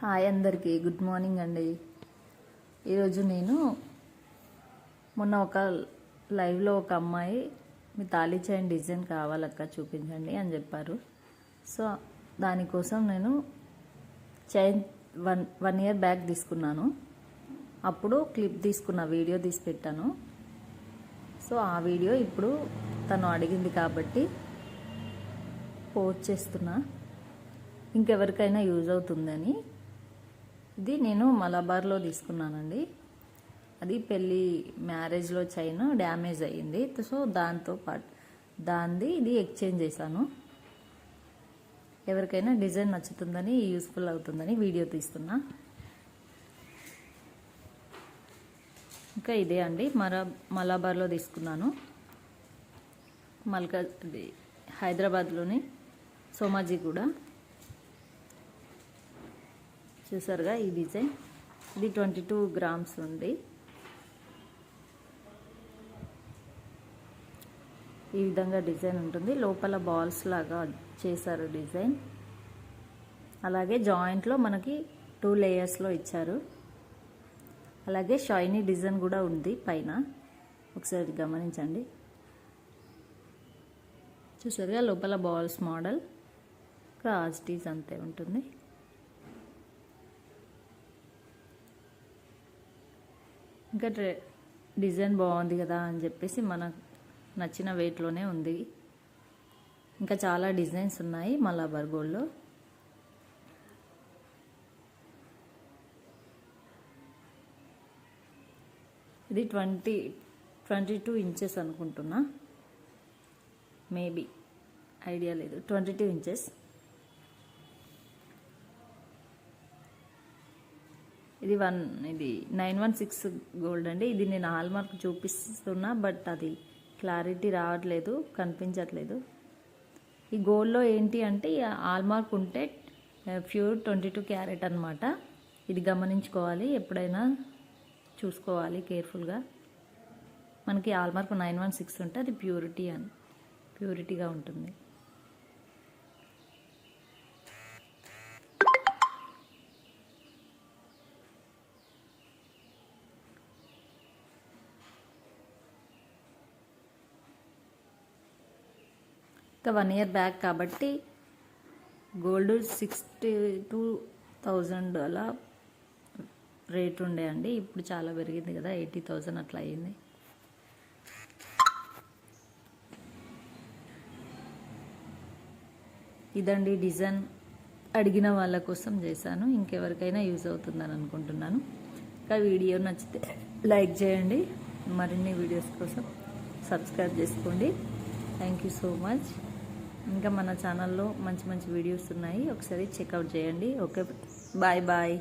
Hi అందరికీ good morning అండి. ఈరోజు నేను మొన్న ఒక లైవ్లో ఒక అమ్మాయి మీ తాళీ చైన్ డిజైన్ కావాలక్క చూపించండి అని చెప్పారు. సో దానికోసం నేను chain one one year back తీసుకున్నాను. అప్పుడు క్లిప్ తీసుకున్న వీడియో తీసి పెట్టాను. సో ఆ వీడియో ఇప్పుడు తను అడిగింది కాబట్టి పోస్ట్ చేస్తున్నా. ఇంకెవరికైనా యూజ్ అవుతుందని ఇది నేను మలబార్లో తీసుకున్నానండి. అది పెళ్ళి మ్యారేజ్లో చైన్ డ్యామేజ్ అయ్యింది. సో దాంతో పాటు దాన్ని ఇది ఎక్స్చేంజ్ చేశాను. ఎవరికైనా డిజైన్ నచ్చుతుందని యూస్ఫుల్ అవుతుందని వీడియో తీస్తున్నా. ఇంకా ఇదే అండి. మర మలాబార్లో తీసుకున్నాను. మల్కా హైదరాబాద్లోని సోమాజీ కూడా చూసారుగా ఈ డిజైన్. ఇది ట్వంటీ టూ గ్రామ్స్ ఉంది. ఈ విధంగా డిజైన్ ఉంటుంది. లోపల బాల్స్ లాగా చేశారు డిజైన్. అలాగే జాయింట్లో మనకి టూ లేయర్స్లో ఇచ్చారు. అలాగే షైనీ డిజైన్ కూడా ఉంది పైన. ఒకసారి గమనించండి. చూసారుగా లోపల బాల్స్ మోడల్. క్రాస్టీస్ అంతే ఉంటుంది. ఇంకా డిజైన్ బాగుంది కదా అని చెప్పేసి మనకు నచ్చిన వెయిట్లోనే ఉంది. ఇంకా చాలా డిజైన్స్ ఉన్నాయి మలాబార్ గోల్డ్లో. ఇది ట్వంటీ ట్వంటీ టూ ఇంచెస్ అనుకుంటున్నా. మేబీ ఐడియా లేదు. Twenty two inches. ఇది వన్ ఇది నైన్ వన్ సిక్స్ గోల్డ్ అండి. ఇది నేను హాల్మార్క్ చూపిస్తున్నా బట్ అది క్లారిటీ రావట్లేదు కనిపించట్లేదు. ఈ గోల్డ్లో ఏంటి అంటే హాల్మార్క్ ఉంటే ప్యూర్ ట్వంటీ టూ క్యారెట్ అనమాట ఇది గమనించుకోవాలి ఎప్పుడైనా చూసుకోవాలి కేర్ఫుల్గా. మనకి హాల్మార్క్ నైన్ వన్ సిక్స్ ఉంటే అది ప్యూరిటీ అని ప్యూరిటీగా ఉంటుంది. వన్ ఇయర్ బ్యాక్ కాబట్టి గోల్డ్ సిక్స్టీ టూ థౌజండ్ అలా రేట్ ఉండే అండి. ఇప్పుడు చాలా పెరిగింది కదా ఎయిటీ థౌజండ్ అట్లా అయ్యింది ఇదండి డిజైన్. అడిగిన వాళ్ళ కోసం చేశాను. ఇంకెవరికైనా యూజ్ అవుతుందని అనుకుంటున్నాను. ఇంకా వీడియో నచ్చితే లైక్ చేయండి. మరిన్ని వీడియోస్ కోసం సబ్స్క్రైబ్ చేసుకోండి. థ్యాంక్ యూ సో మచ్ ఇంకా మన ఛానల్లో మంచి మంచి వీడియోస్ ఉన్నాయి. ఒకసారి చెక్అవుట్ చేయండి. Okay bye bye